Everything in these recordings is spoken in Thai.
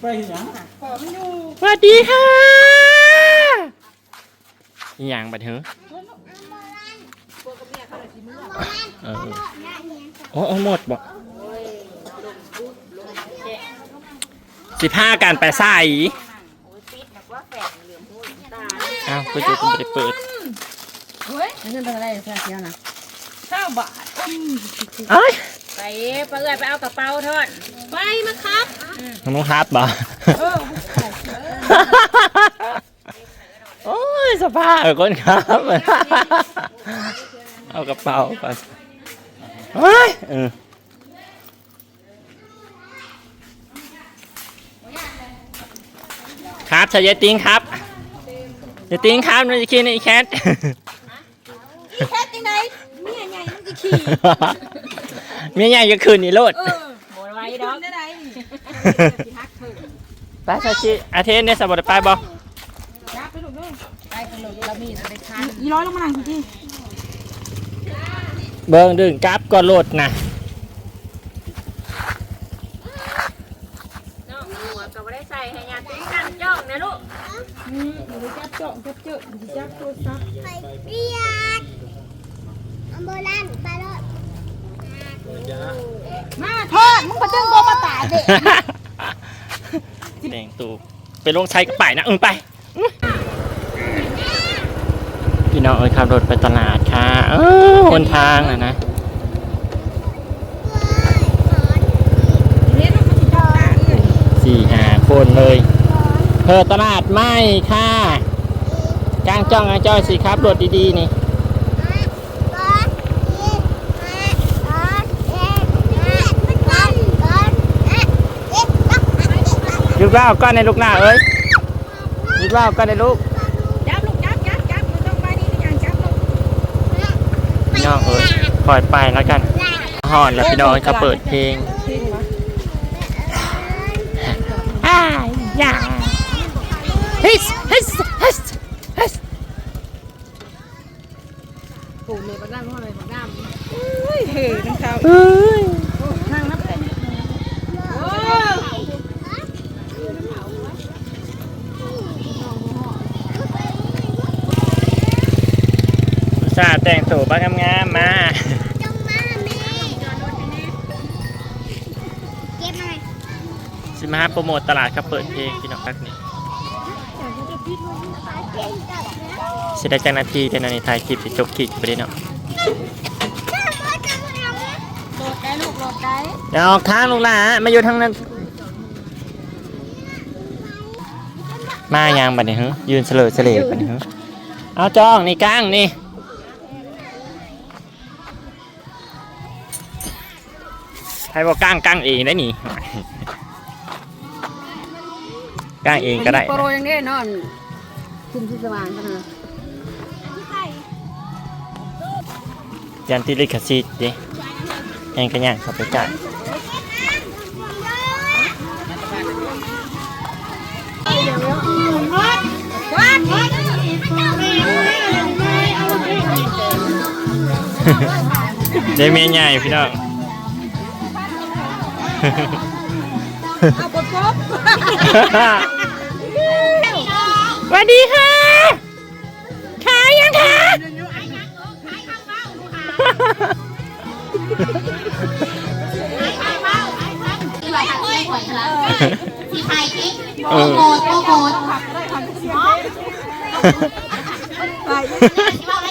ไปเห็นหยังสวัสดีค่ะอีหยังบัดเหรอเออโอ้โอ้หมดบ่สิบห้าการไปใส่อ้าวคุณจะคุณไปเปิดเงินเป็นอะไรเสียเสียนะข้าวบาท เอ้ย ไปไปเอื้อยไปเอากระเป๋าทอดไปมาครับน้องฮาร์ดบ่ โอ้ยสภาพคนครับ เอากระเป๋าไปเฮ้ยเออครับชายายติงครับยายติงครับนายจะขี่ในอีแคทแค่จังไดเมียใหญ่มันจะขี่ เมียใหญ่ก็คืนนี้โลดเออบ่ไหวดอกได้ไดไปชาชิอาเทนเนี่ยสบายไปบ่จับไปลูกเด้อไปกันเลยเรามีอะไรทานอีร้อยลงมานั่งทีเบิ่งดึงกราฟก็โหลดนะน้องหัวก็บ่ได้ใส่ให้ยาติ้งกันจ้องนะลูกจับจ่องจับเจาะจับโทรศัพท์ไปเปียกอัมโบลันไปรถ มาทอดมึงบ่ตึงบ่มาตาเด็กแดงตูไปลงใช้กระป๋ายนะเออไปพี่น้องเอ้ยขับรถไปตลาดค่ะเออหนทางนะนะสี่ห้าคนเลยเธอตลาดไม่ค่ะจ้างจ้องอ้จ้อยสิครับรถดีๆนี่ รถยิบมารถเอ็ดเอ็ดรถรถเอ็ดเอ็ดรถเอ็ดยุดว่าวก้อนในลูกหน้าเอ้ยยุดว่าวก้อนในลูกจับลูกจับจับจับมันต้องไปนี่อย่างจับลูกพี่น้องเอ้ยปล่อยไปแล้วกันหอนแล้วพี่น้องเขาเปิดเพลงอ้ายยาฮิสฮิสฮิสฮิสปู่เมย์บ้านน้ำอะไรบ้านน้เฮ้ยเฮ้ยทั้งเช้า ส่าห์แต่งตัวบ้างงามๆมาจงมาแม่เก็บมาสิมาโปรโมทตลาดเขาเปิดเพลงพี่น้องพักนี่เก่งจับแล้วสิได้จังนาทีแต่นาทีถ่ายคลิปสิจบคลิปไปได้เนาะจ้าพ่อจะมาทำไหมโหลดได้ลูกโหลดได้เดี๋ยวออกทางลูกหลานมาอยู่ทางนั้น มายังบัดนี้ฮะยืนเสลอเสลบัดนี้ฮะเอาจ้องนี่ก้างนี่ ให้บอกก้างก้างเองได้นี่ก้างเองก็ได้ โปรยังได้นอนคุมที่สว่างกันนะยันที่ลิขสิทธิ์ดิยังกันยังเข้าไปจ่ายได้เมียใหญ่พี่น้อง เอาบทครบสวัสดีค่ะ ขายยังคะที่ไทยกิ๊กเออโกดโกดที่ว่าไม่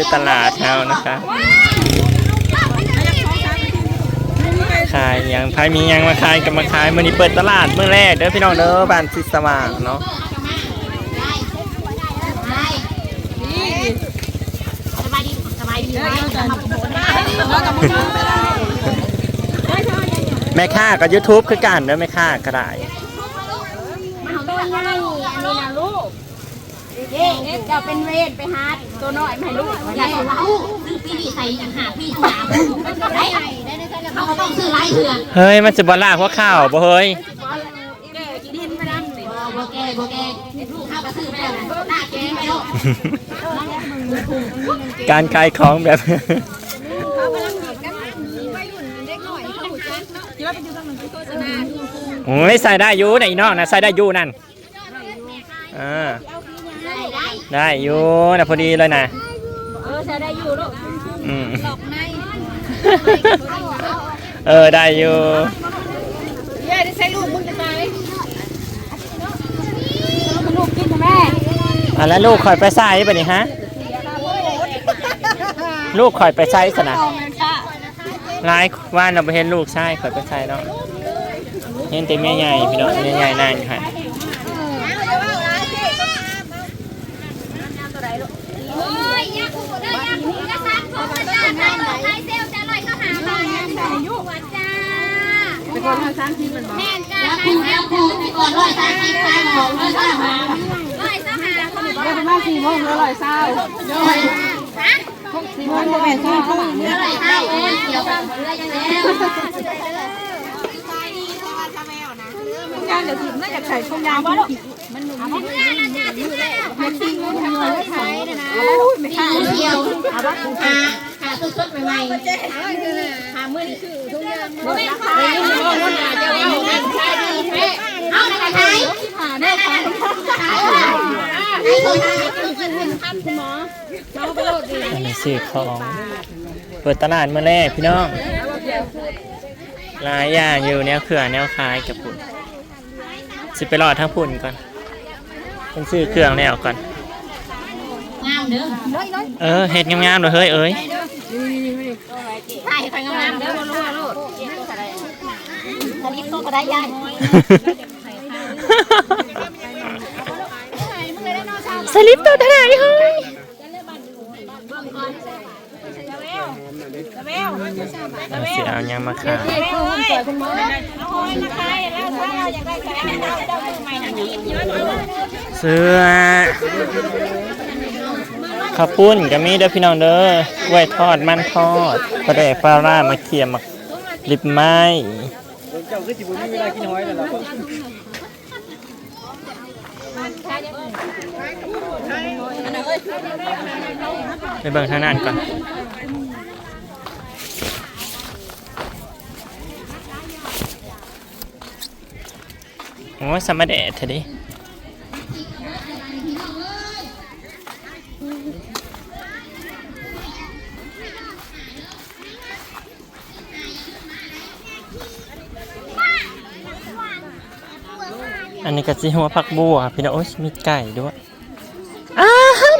คือตลาดเช้านะคะขายยังพายมียังมาขายกับมาขายมื่อนี้เปิดตลาดเมื่อแรกเด้อพี่น้องเด้อบ้านทิสว่างเนาะสบายดีสบายดีไหมจะมาโผล่หน้าแล้วก็มึงไปได้แม่ค้ากับ YouTube คือกันเด้อแม่ค้าก็ได้ ตัวใหญ่อันนี้นะลูก เย้จะเป็นเวทไปหาตัวน้อยมาให้ลูกอย่าบอกว่าอู้ซื้อปีนี้ใส่อย่างหาพี่หาได้เขาก็ต้องซื้อหลายเถื่อนเฮ้ย มันจะบอลากหัวข้าวบ่เฮ้ยแกกินดินไปนั่งสิโบแกโบแกลูกข้าวก็ซื้อไปแล้วหน้าแกไปแล้วการขายของแบบเขากำลังกินกันวัยรุ่นเด็กหน่อยโอ้ยใส่ได้อยู่ไหนนอกนะใส่ได้อยู่นั่น อ่าได้อยู่นะพอดีเลยนะเออใช้ได้อยู่ลูกอืมหลอกในเออได้อยู่เย้ได้ใช้ลูกมึงจะตายลูกกินนะแม่อะแล้วลูกคอยไปใส่ปะนี่ฮะลูกคอยไปใช้สนะร้ายว่านเราไปเห็นลูกใช่คอยไปใช้เนาะเห็นแต่เมียใหญ่พี่น้องเมียใหญ่นั่งอยู่ค่ะ โอ้ยยาคูเด้อยาคูกระซับของกระจ้าไทยไทยเซลจะลอยเข้าหาบ้านจ้าหัวจ้าแต่ก่อนทางซ้ำที่มันบอกแม่นจ้าไทยเซลคูที่ก่อนร้อยสามสิบสามของร้อยสามร้อยสามหาคนได้ประมาณสี่โมงแล้วลอยเศร้าฮะสี่โมงโมแม่นสี่โมงรืออะไรข้าวเอ้ยเกี่ยวกับเรือยังแล้วานเดี๋ยวถึงน่าจะใส่ช่วงยางมันหนุ่มมันตีเงินทำเงินแล้วใช้นะนะไม่ข้าใช่วเดียวขาขาสดๆใหม่ๆขามือนี่คือทุกอย่างไม่ขายไม่ขายจะเอาเงินขายดีแท้เอาหน่ะขายผ่าได้ค่ะขายให้คนขายอันนี้ซื้อของเปิดตลาดเมื่อแรกพี่น้องหลายอย่างอยู่แนวเขื่อแนวคล้ายกับปุ่น สิไปรอทั้งพุ่นก่อนต้องซื้อเครื่องแล้วก่อน งามเด้อเออเห็ดงามๆเลยเฮ้ยเอ้ยใช่ไปงามเด้อรู้รู้รู้ตอนนี้โตก็ได้ยายสลิปตัวเท่าไหร่เฮ้ย เสียเอายังมาขายคือมันสวยคุณหมอเสื้อข้าวปุ้นก็มีเด้อพี่น้องเด้อไว้ทอดมันทอดปลาแดกปลาร่ามาเคี่ยมมาลิบไม้เจ้าคือจิบุมีเวลากินหอยแล้วล่ะไปเบิ่งทางนั้นก่อน โอ้ยสมมาแดดเถอะดิอันนี้ก็สิหัวผักบัวพี่น้องโอ้ยมีไก่ด้วยอ้า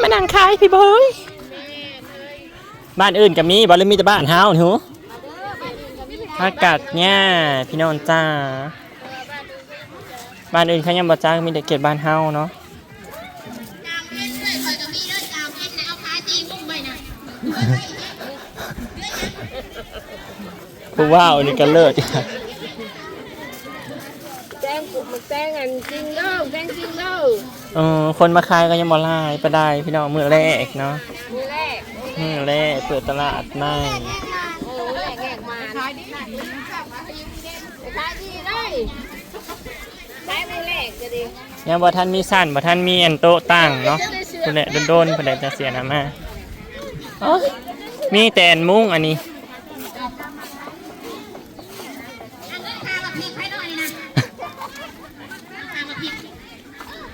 มานั่งขายพี่บอยบ้านอื่นก็มีบ่เลยมีแต่บ้านเฮาหนูอากาศเนี่ยพี่น้องจ้า บ้านอื่นเขายังบ่จ้ามีแต่เขตบ้านเฮาเนาะผู้ว่าวนี่ก็เลิศแจ้งกลุ่มมันแจ้งอันจริงเด้อแจ้งจริงเด้อเออคนมาขายก็ยังบ่ลายไปได้พี่น้องมือแรกเนาะมือแรกมือแรกเปิดตลาดใหม่ โอ้แรกแรกมาขายดีขายดีได้ได้มือแรกจะดี ยังบ่ทันมีสั่นบ่ทันมีอันโต๊ะตั้งเนาะพุ่นแหละโดนๆคนแหละจะเสียน้ำมาอ๋อมีแต่อันมุ้งอันนี้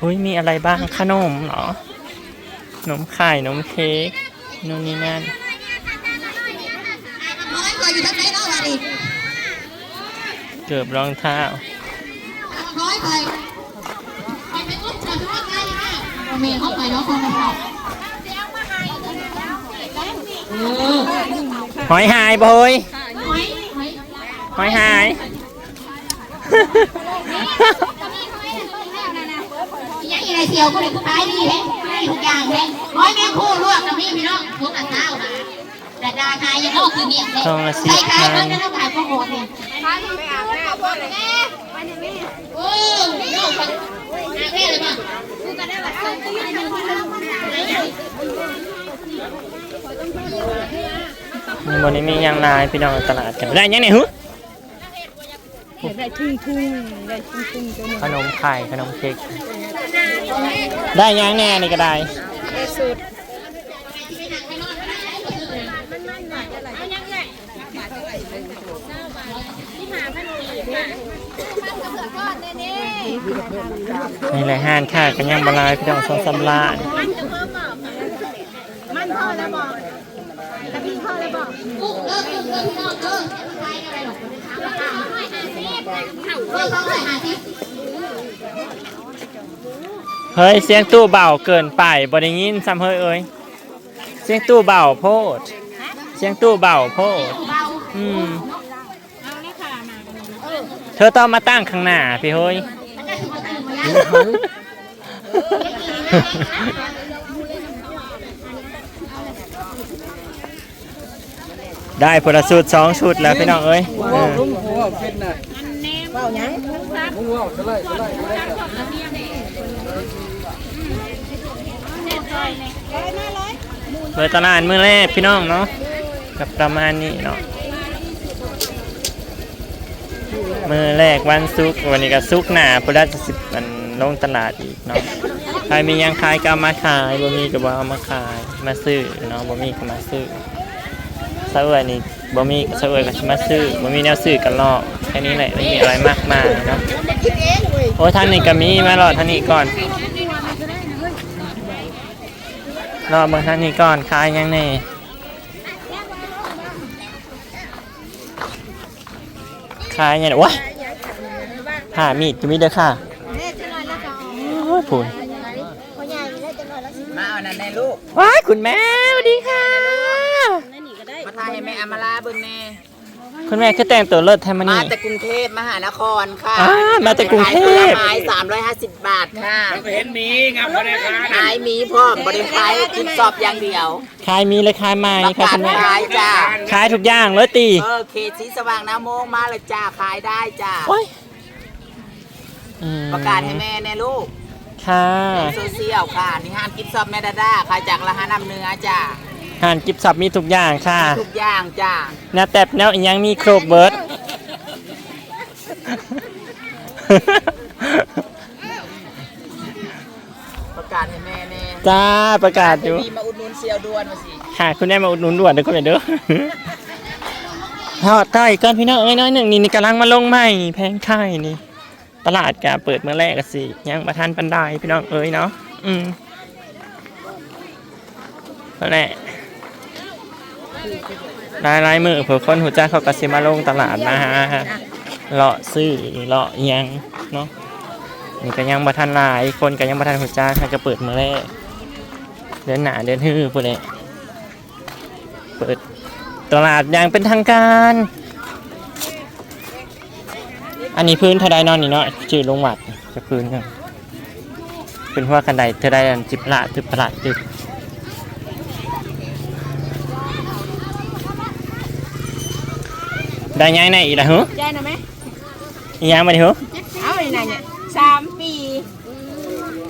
อุ้ยมีอะไรบ้างขนมเหรอขนมไข่นมเค้กนู่นนี่นั่นเกือบรองเท้า ไปไปไปอุ้มจากทุกคนได้ยังไงเมย์เข้าไปเนาะคนละหอยหายบ่เฮ้ยหอยหายยังยังไงเสียวก็เลยขายดีแฮะได้ทุกอย่างแฮะร้อยแม่คู่ลวกกับพี่พี่น้องทุกอันเท้านะแต่ดาขายยังนอกคือเนี่ยเลยทองละสิใส่บขายพัมันนไม่ต้องขายโปรโมทเนี่ย โอ้ยนอกไปหาแค่เลยป่ะมีบนนี้มียางลายพี่น้องตลาดกันได้ยังไงฮึได้ทุ่งทุ่งได้ทุ่งทุ่งจนขนมไข่ขนมเค้กได้ยังแน่นี่ก็ได้ได้สุด นี่แหละห้านค่ะกันยังบหลายพี่น้องสองสามล้านมันพ่อแล้วบอกกะพี่พ่อแล้วบอกกุ้งเลิกกุ้งเลิกพี่น้องเลิกใครอะไรหรอกเลิกเขาเลยหาสิเฮ้ยเสียงตู้เบาเกินไปบ่ได้ยินซ้ำเฮ้ยเอ้ยเสียงตู้เบาโพดเสียงตู้เบาโพดอืมเธอต้องมาตั้งข้างหน้าพี่เฮ้ย ได้ผลสูตรสองชุดแล้วพี่น้องเอ้ยเออลุงหัวเป็นน่ะเว้าหยังลุงเว้าสไลด์สไลด์สไลด์เปิดตลาดมือแรกพี่น้องเนาะกับประมาณนี้เนาะ มือแรกวันศุกร์วันนี้ก็ศุกร์หน้าพุทธสิบมันลงตลาดอีกเนาะใครมียังขายก็เอามาขายบ่มีก็บ่เอามาขายมาซื้อเนาะบ่มีก็มาซื้อซะเอ้ยนี่บ่มีซะเอ้ยก็สิมาซื้อบ่มีแนวซื้อกันลอกแค่นี้แหละไม่มีอะไรมากมายเนาะโอ้ทางนี้ก็มีมารอทางนี้ก่อนรอเบิ่งท่านนี้ก่อนขายยังแน่ ขายยังวะหามีดก็มีเด้อค่ะโอ้ยผุนมาเอานั่นแน่ลูกว้ายคุณแม่สวัสดีค่ะ มาทายให้แม่อำมาลาเบิ่งแน่ คุณแม่คือแต่งตัวเลิศแทมามานี่ จากกรุงเทพมหานครค่ะอ่ามาจากกรุงเทพ ขายผลไม้350บาทค่ะเห็นมีงับบ่ได้ค่ะขายหมีพร้อมบริขายกินสอบอย่างเดียวขายมีเลยขายไม้ประค่ะกาศคุณแม่ขายจ้าขายทุกอย่างเลยตีเออเขตสีสว่างน้ำโมงมาเลยจ้าขายได้จ้าโอ้ยอืมประกาศให้แม่แน่ลูกค่ะ โซเชียลค่ะ นี่ห้านกินสอบแม่ดาด้าขายจากละหานำเนื้อจ้า ห่านกิบสับมีทุกอย่างค่ะทุกอย่างจ้าแนวแตบแนวอีหยังมีครบเบิร์ดประกาศให้แม่แน่จ้าประกาศอยู่มีมาอุดหนุนเซียวด่วนมาสิค่ะคุณแม่มาอุดหนุนด่วนเด้อคุณแม่เด้อทอดไก่ก่อนพี่น้องเอ้ยน้อยหนึ่งนี่นี่กำลังมาลงใหม่แพงไข่นี่ ตลาดกาเปิดเมื่อแรกก็สิยังประทานปันไดพี่น้องเอ้ยเนาะอืมนั่นแหละ ลายลายมือเผื่อคนหัวใจเขากระซิมาลงตลาดมาฮะเลาะซื้อเลาะยังเนาะนี่ก็ยังประทานลายคนก็ยังประทานหัวใจเขาจะเปิดเมื่อแรกเดินหนาเดินฮือพูดเลยเปิดตลาดอย่างเป็นทางการ อันนี้พื้นเท่าใดนอนนี่เนาะจืดลงหวัดจะพื้นกันเป็นหัวคันใดเท่าใดอันจิบละจิบประหลาดจิบ ได้ยังไงอีกละเหรอได้นะไหมอีกยังมาดิเหรอเอาเลยนะเนี่ยสามปี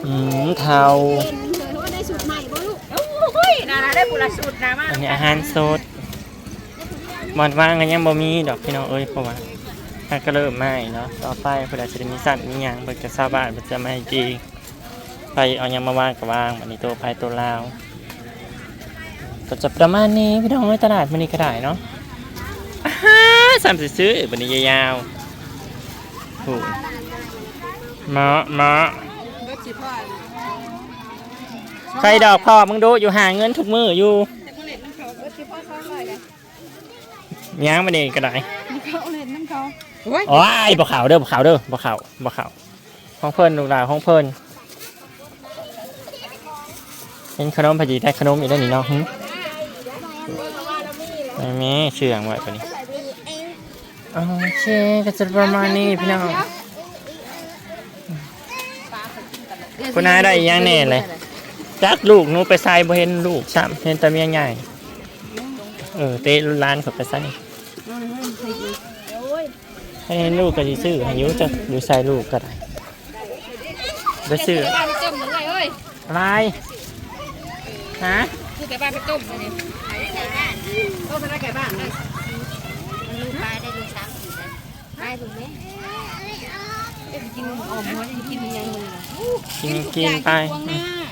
อืมเทาโอ้ยนาราได้บุรสุดนะมาอันนี้อาหารสดบอนว่างกันยังบ่มีดอกพี่น้องเอ้ยเพราะว่าถ้าก็เริ่มไหม้เนาะต่อไปเพื่อจะได้มีสัตว์มีหยังเพื่อจะทราบบ้านเพื่อจะไม่ให้จีไปเอาหยังมาวางกับวางวันนี้ตัวภายตัวลาวก็จะประมาณนี้พี่น้องเอ้ยตลาดมันนี้ก็ได้เนาะอาฮา สามสิซื้อวันนี้ยาวๆถูกเมาะเมาะใครดอกพ่อมึงดูอยู่หาเงินทุกมืออยู่ย่างมาเองก็ได้โอ้ยบ่ขาวเด้อบ่ขาวเด้อบ่ขาวบ่ขาวห้องเพิ่นลูกหลานห้องเพิ่นเป็นขนมพอดีได้ขนมอีกได้วนี่เนาะหึไม่มีเชื่องไว้ปะนี้ โอเคก็จะประมาณนี้พี่น้องคุณนายได้อีกอย่างแน่เลยจักลูกหนูไปใส่บ่เห็นลูกซ้ำเห็นแต่เมียใหญ่เออเตะร้านเขาไปใส่ให้ลูกก็สิซื้อให้อยุจะอยู่ใส่ลูกก็ได้ไปซื้อบ้านไปต้มหรือไงเอ้ยอะไรฮะคือแต่บ้านไปต้มเลยนี่ต้มไปได้แก่บ้านเลย ลูกปลาได้ลูกสามสี่เลย ได้ถูกไหมกินออมหัวจะกินยังไงกินกินไปง่าย